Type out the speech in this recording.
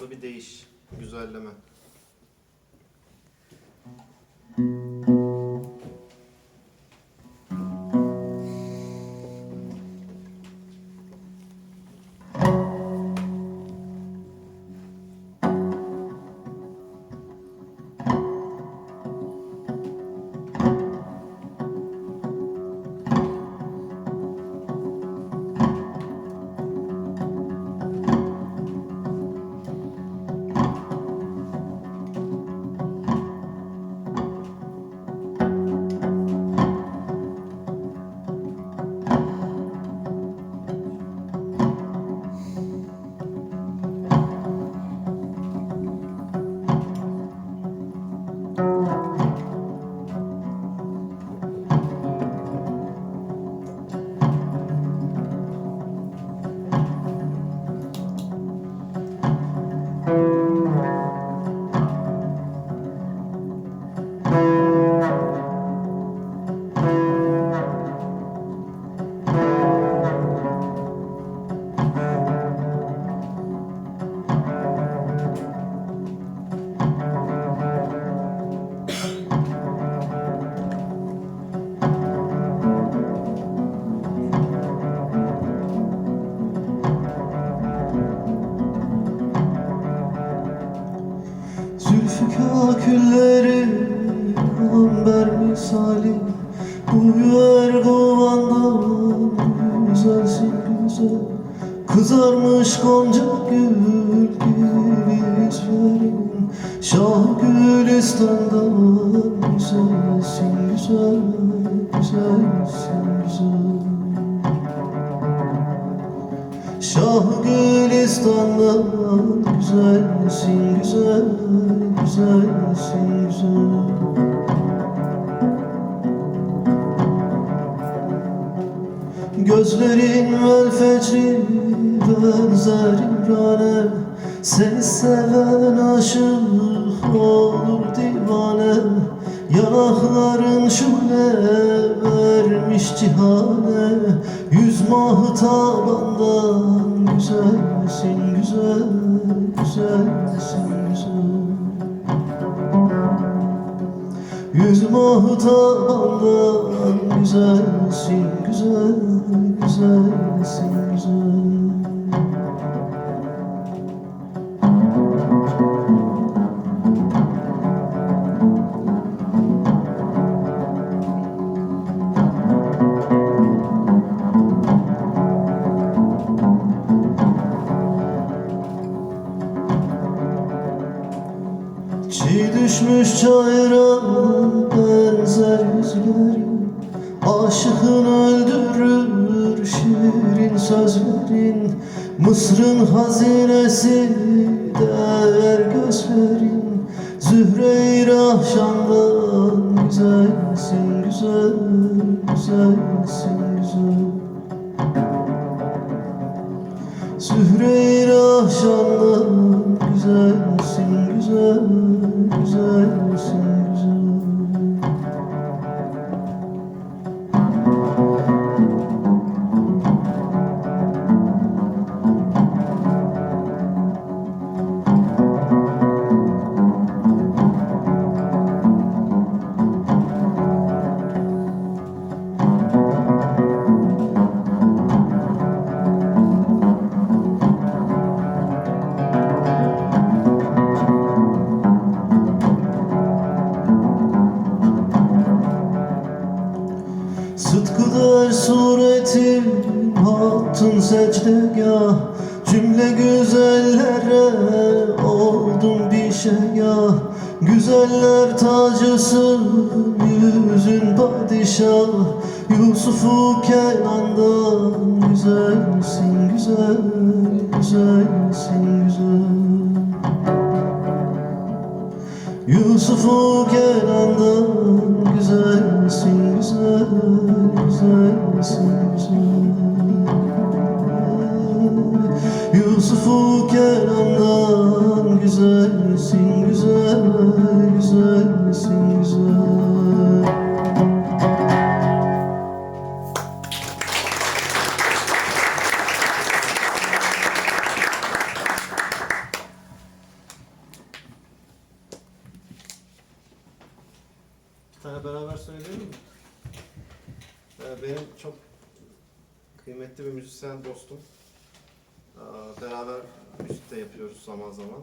Da bir değiş, güzelleme. Zülfü külleri amber misali Uyar kovandan güzelsin güzel. Kızarmış gonca gül gibi yüzlerin Şah Gülistan'dan güzelsin güzel Güzelsin güzel. Şah Gülistan'dan güzelsin güzel, güzel. Gözlerin vel fecri benzer İmran'e Seni seven aşık olur divane. Yanakların şule vermiş cihane. Yüz mahı tabandan güzelsin güzel Güzelsin Tabandan güzelsin güzel Güzelsin güzel. Çiğ düşmüş çayıra yüzlerin Aşıkın öldürür şirin sözlerin. Mısır'ın hazinesi değer gözlerin. Zühre-i Rahşan'dan güzelsin güzel Güzelsin güzel. Zühre-i Rahşan'dan güzelsin güzel, güzel. Sıtkıdır suretin hattın secdegah. Cümle güzellere oldum bir şeygah Güzeller tacısın yüzün padişah. Yusuf'u Kenan'dan güzelsin güzel Güzelsin güzel. Yusuf'u Kenan'dan Yusuf'u Kenan'dan güzelsin güzel, güzelsin güzel. Benim çok kıymetli bir müzisyen dostum. Aa, Beraber müzik de yapıyoruz zaman zaman.